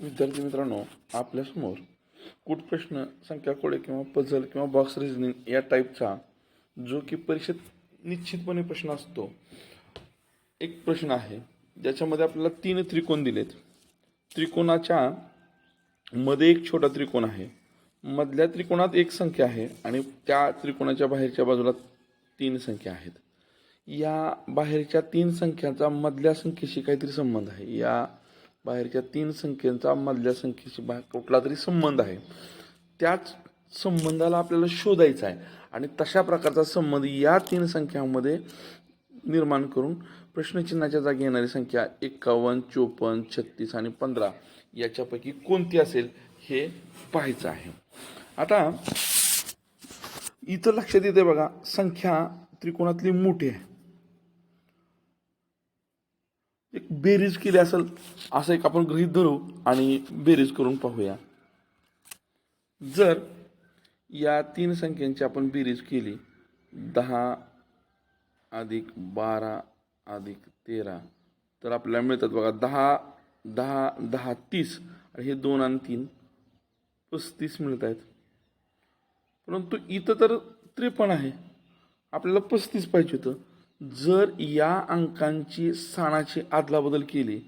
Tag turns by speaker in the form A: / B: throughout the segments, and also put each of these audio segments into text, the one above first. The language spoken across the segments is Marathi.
A: विद्यार्थी मित्रांनो आपल्यासमोर कुठ प्रश्न संख्या कोडे किंवा पझल किंवा बॉक्स रिझनिंग या टाईपचा जो की परीक्षेत निश्चितपणे प्रश्न असतो एक प्रश्न आहे. ज्याच्यामध्ये आपल्याला तीन त्रिकोण दिलेत. त्रिकोणाच्या मध्ये एक छोटा त्रिकोण आहे. मधल्या त्रिकोणात एक संख्या आहे आणि त्या त्रिकोणाच्या बाहेरच्या बाजूला तीन संख्या आहेत. या बाहेरच्या तीन संख्यांचा मधल्या संख्येशी काहीतरी संबंध आहे. या बाहेरच्या तीन संख्येचा मधल्या संख्येशी बाहेर कुठला तरी संबंध आहे. त्याच संबंधाला आपल्याला शोधायचा आहे. आणि तशा प्रकारचा संबंध या तीन संख्यांमध्ये निर्माण करून प्रश्नचिन्हाच्या जागी येणारी संख्या एक्कावन्न चोपन्न छत्तीस आणि पंधरा याच्यापैकी कोणती असेल हे पाहायचं आहे. आता इथं लक्षात येते बघा संख्या त्रिकोणातली मोठी आहे. एक बेरीज केली असेल असं एक आपण गृहीत धरू आणि बेरीज करून पाहूया. जर या तीन संख्यांची आपण बेरीज केली दहा अधिक बारा अधिक तेरा तर आपल्याला मिळतात बघा दहा दहा दहा तीस आणि हे दोन आणि तीन पस्तीस मिळत आहेत. परंतु इथं तर त्रेपन्न आहे. आपल्याला पस्तीस पाहिजे होतं. जर या अंकांची स्थानाची आदलाबदल केली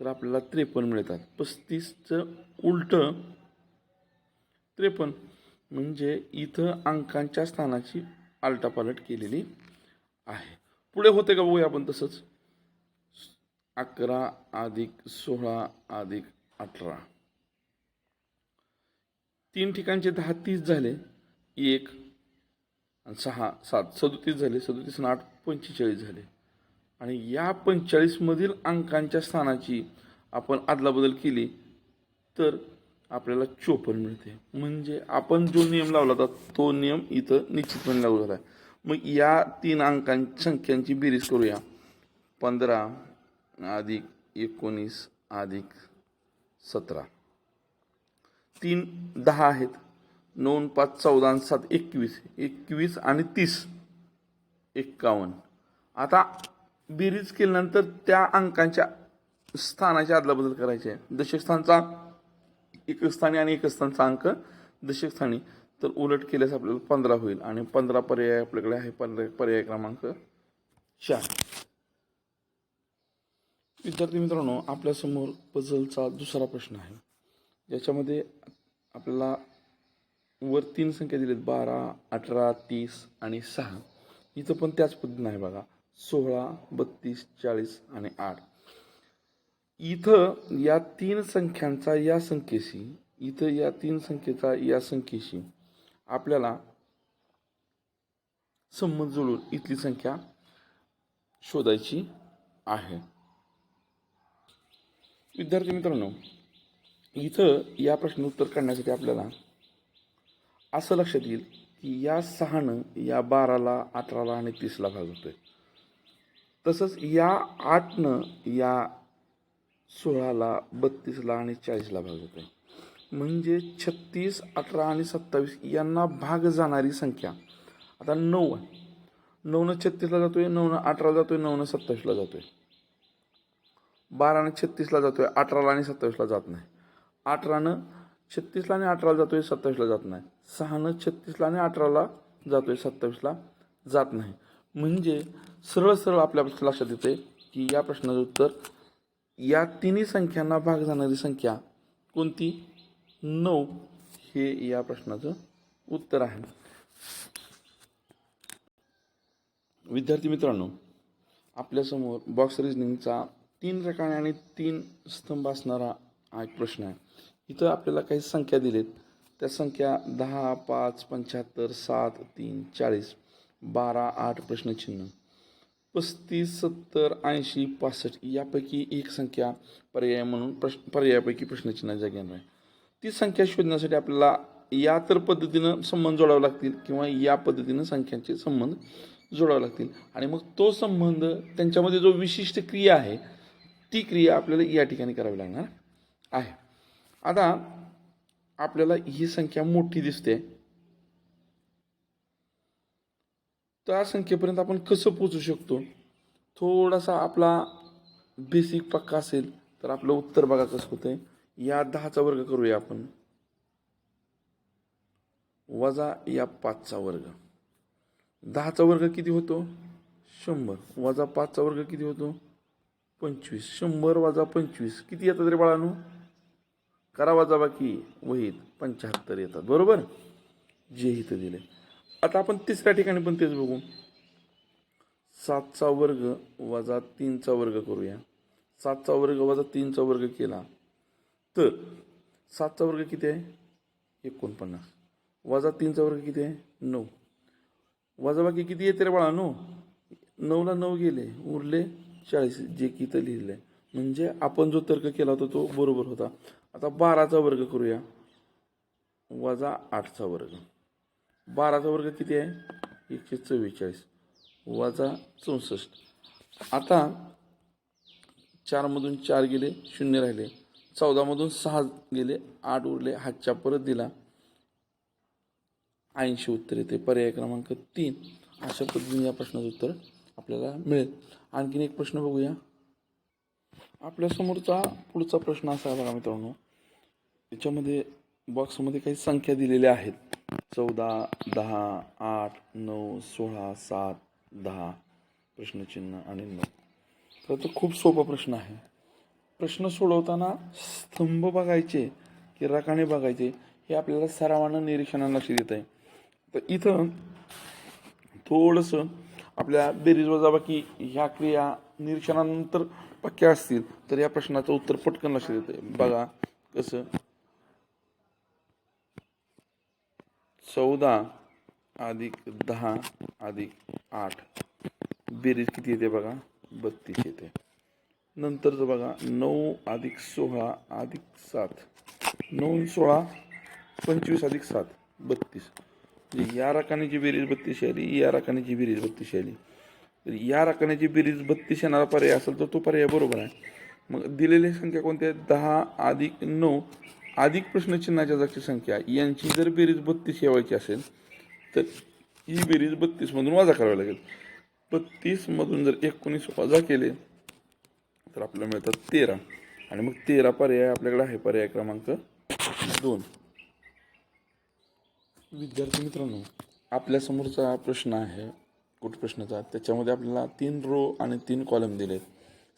A: तर आपल्याला त्रेपन्न मिळतात. पस्तीसचं उलटं त्रेपन्न म्हणजे इथं अंकांच्या स्थानाची आलटापालट केलेली आहे. पुढे होते का बघूया आपण तसंच. अकरा अधिक सोळा अधिक अठरा. तीन ठिकाणचे दहा तीस झाले. एक आणि सहा सात. सदोतीस झाले. सदोतीस आणि आठ पंचेचाळीस झाले. आणि या पंचेचाळीसमधील अंकांच्या स्थानाची आपण अदलाबदल केली तर आपल्याला चोपन्न मिळते. म्हणजे आपण जो नियम लावला होता तो नियम इथं निश्चितपणे लागू झाला. आहे मग या तीन अंकां संख्यांची बेरीज करूया. पंधरा अधिक एकोणीस अधिक सतरा. तीन दहा आहेत. नऊ पाच चौदा आणि सात एकवीस. एकवीस आणि तीस. एक्कावन्न आता बेरीज केल्यानंतर त्या अंकांच्या स्थानाची अदलाबदल करायची. आहे दशकस्थानचा एक स्थानी आणि एक स्थानचा अंक. दशकस्थानी तर उलट केल्यास आपल्याला पंधरा होईल आणि पंधरा पर्याय आपल्याकडे आहे. पंधरा पर्याय क्रमांक चार. विद्यार्थी मित्रांनो आपल्यासमोर पझलचा दुसरा प्रश्न आहे. ज्याच्यामध्ये आपल्याला वर तीन संख्या दिलेत बारा अठरा तीस आणि सहा. इथं पण त्याच पद्धतीनं आहे बघा. सोळा बत्तीस चाळीस आणि आठ. इथं या तीन संख्यांचा या संख्येशी इथं या तीन संख्येचा या संख्येशी आपल्याला संबंध जुळून इथली संख्या शोधायची आहे. विद्यार्थी मित्रांनो इथं या प्रश्न उत्तर काढण्यासाठी आपल्याला असं लक्षात येईल की या सहानं या बाराला अठराला आणि तीसला भाग होतोय. तसंच या आठनं या सोळाला बत्तीसला आणि चाळीसला भाग होतोय. म्हणजे छत्तीस अठरा आणि सत्तावीस यांना भाग जाणारी संख्या. आता नऊ आहे. नऊनं छत्तीसला जातोय नऊनं अठराला जातोय नऊनं सत्तावीसला जातोय. बारानं छत्तीसला जातोय अठराला आणि सत्तावीसला जात नाही. अठरानं छत्तीसला आणि अठराला जातोय सत्तावीसला जात नाही. सहानं छत्तीसला आणि अठराला जातोय सत्तावीसला जात नाही. म्हणजे सरळ सरळ आपल्या लक्षात येते की या प्रश्नाचं उत्तर या तिन्ही संख्यांना भाग जाणारी संख्या कोणती? नऊ हे या प्रश्नाचं उत्तर आहे. विद्यार्थी मित्रांनो आपल्यासमोर बॉक्स रिजनिंगचा तीन रकाने आणि तीन स्तंभ असणारा हा एक प्रश्न आहे. इथं आपल्याला काही संख्या दिलेत. त्या संख्या दहा पाच पंच्याहत्तर सात तीन चाळीस. बारा आठ प्रश्नचिन्ह. पस्तीस सत्तर ऐंशी पासष्ट यापैकी एक संख्या पर्याय म्हणून प्रश्न पर्यायापैकी प्रश्नचिन्ह घेणार आहे ती संख्या शोधण्यासाठी आपल्याला या तर पद्धतीनं संबंध जोडावे लागतील किंवा या पद्धतीनं संख्यांचे संबंध जोडावे लागतील. आणि मग तो संबंध त्यांच्यामध्ये जो विशिष्ट क्रिया आहे ती क्रिया आपल्याला या ठिकाणी करावी लागणार आहे. आता आपल्याला ही संख्या मोठी दिसते. त्या संख्येपर्यंत आपण कसं पोचू शकतो? थोडासा आपला बेसिक पक्का असेल तर आपलं उत्तर बघा कसं होतंय. या दहाचा वर्ग करूया आपण. वजा या पाचचा वर्ग. दहाचा वर्ग किती होतो? शंभर. वजा पाचचा वर्ग किती होतो? पंचवीस. शंभर वजा पंचवीस. किती येतात रे बाळानो? करा वजा बाकी. वहीत पंच्याहत्तर येतात. बरोबर? जे इथं दिले आता आपण तिसऱ्या ठिकाणी पण तेच बघू. सातचा वर्ग वजा तीनचा वर्ग करूया. सातचा वर्ग वजा तीनचा वर्ग केला. तर सातचा वर्ग किती आहे? एकोणपन्नास. वजा तीनचा वर्ग किती आहे? नऊ. वजाबाकी किती येते रे बाळा नऊ नऊला नऊ गेले. उरले चाळीस. जे की इथं लिहिलं आहे म्हणजे आपण जो तर्क केला होता तो बरोबर होता. आता बाराचा वर्ग करूया. वजा आठचा वर्ग. बाराचा वर्ग किती आहे? एकशे चव्वेचाळीस. वजा चौसष्ट. आता चारमधून चार गेले शून्य राहिले. चौदामधून सहा गेले आठ उरले. हातच्या परत दिला. ऐंशी उत्तर येते. पर्याय क्रमांक तीन. अशा पद्धतीने या प्रश्नाचं उत्तर आपल्याला मिळेल. आणखीन एक प्रश्न बघूया. आपल्यासमोरचा पुढचा प्रश्न असा आहे बघा मित्रांनो. याच्यामध्ये बॉक्समध्ये काही संख्या दिलेल्या आहेत. चौदा दहा आठ नऊ सोळा सात दहा प्रश्नचिन्ह आणि नऊ. तर तो खूप सोपा प्रश्न आहे. प्रश्न सोडवताना स्तंभ बघायचे की रकाने बघायचे हे आपल्याला सरावानं निरीक्षणानं लक्ष देत आहे तर इथं थोडंसं आपल्या बेरीज वजाबाकी ह्या क्रिया निरीक्षणानंतर पक्क्या असतील तर या प्रश्नाचं उत्तर पटकन लक्ष आहे बघा कसं चौदा अधिक दहा अधिक आठ. बेरीज किती येते बघा? बत्तीस येते. नंतरचं बघा नऊ अधिक सोळा अधिक सात. नऊ सोळा पंचवीस अधिक सात. बत्तीस. म्हणजे या राखाण्याची बेरीज बत्तीस आली या राखाण्याची बेरीज बत्तीस आली तर या राखाण्याची बेरीज बत्तीस येणारा पर्याय असेल तर तो पर्याय बरोबर आहे. मग दिलेली संख्या कोणत्या आहे? दहा अधिक नऊ अधिक प्रश्नचिन्हाच्या जागची संख्या यांची जर बेरीज बत्तीस येवायची असेल तर ही बेरीज बत्तीसमधून वजा करावी लागेल. बत्तीसमधून जर एकोणीस वजा केले तर आपल्याला मिळतात तेरा. आणि मग तेरा पर्याय आपल्याकडे आहे पर्याय क्रमांक दोन. विद्यार्थी मित्रांनो आपल्यासमोरचा प्रश्न आहे कुठ प्रश्नाचा? त्याच्यामध्ये आपल्याला तीन रो आणि तीन कॉलम दिलेत.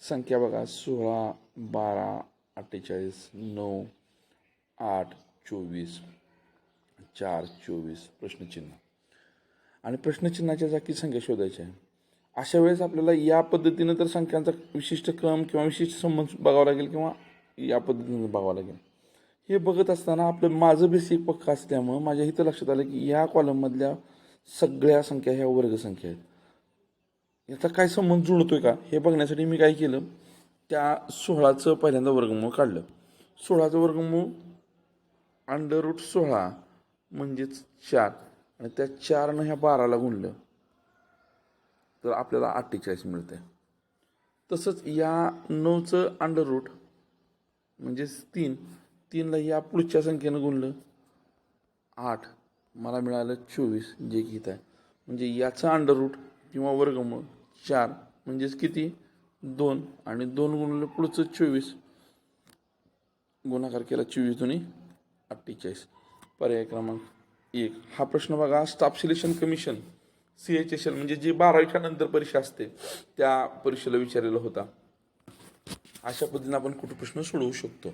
A: संख्या बघा सोळा बारा अठ्ठेचाळीस नऊ आठ चोवीस चार चोवीस प्रश्नचिन्ह. आणि प्रश्नचिन्हाच्या जागी संख्या शोधायची आहे. अशा वेळेस आपल्याला या पद्धतीनं तर संख्यांचा विशिष्ट क्रम किंवा विशिष्ट संबंध बघावा लागेल किंवा या पद्धतीनं बघावं लागेल. हे बघत असताना आपलं माझं बेसिक पक्क असल्यामुळं माझ्या इथं लक्षात आलं की या कॉलममधल्या सगळ्या संख्या ह्या वर्गसंख्या आहेत. याचा काय संबंध जुळतोय का? हे बघण्यासाठी मी काय केलं? त्या सोळाचं पहिल्यांदा वर्गमूळ काढलं. सोळाचं वर्गमूळ अंडर रूट सोळा म्हणजेच चार. आणि त्या चारनं ह्या बाराला गुणलं. तर आपल्याला अठ्ठेचाळीस मिळते तसंच या नऊचं अंडर रूट म्हणजेच तीन तीनला या पुढच्या संख्येनं गुणलं. आठ मला मिळालं चोवीस जे गीत आहे. म्हणजे याचं अंडर रूट किंवा वर्गमूळ चार म्हणजेच किती? दोन. आणि दोन गुणलं पुढचं चोवीस. गुणाकार केला चोवीस दोन्ही. अठ्ठेचाळीस पर्याय क्रमांक एक. हा प्रश्न बघा. Staff selection commission C H S L म्हणजे जी बारावीच्या नंतर परीक्षा असते त्या परीक्षेला विचारलेला होता. अशा पद्धतीने आपण कुठे प्रश्न सोडवू शकतो?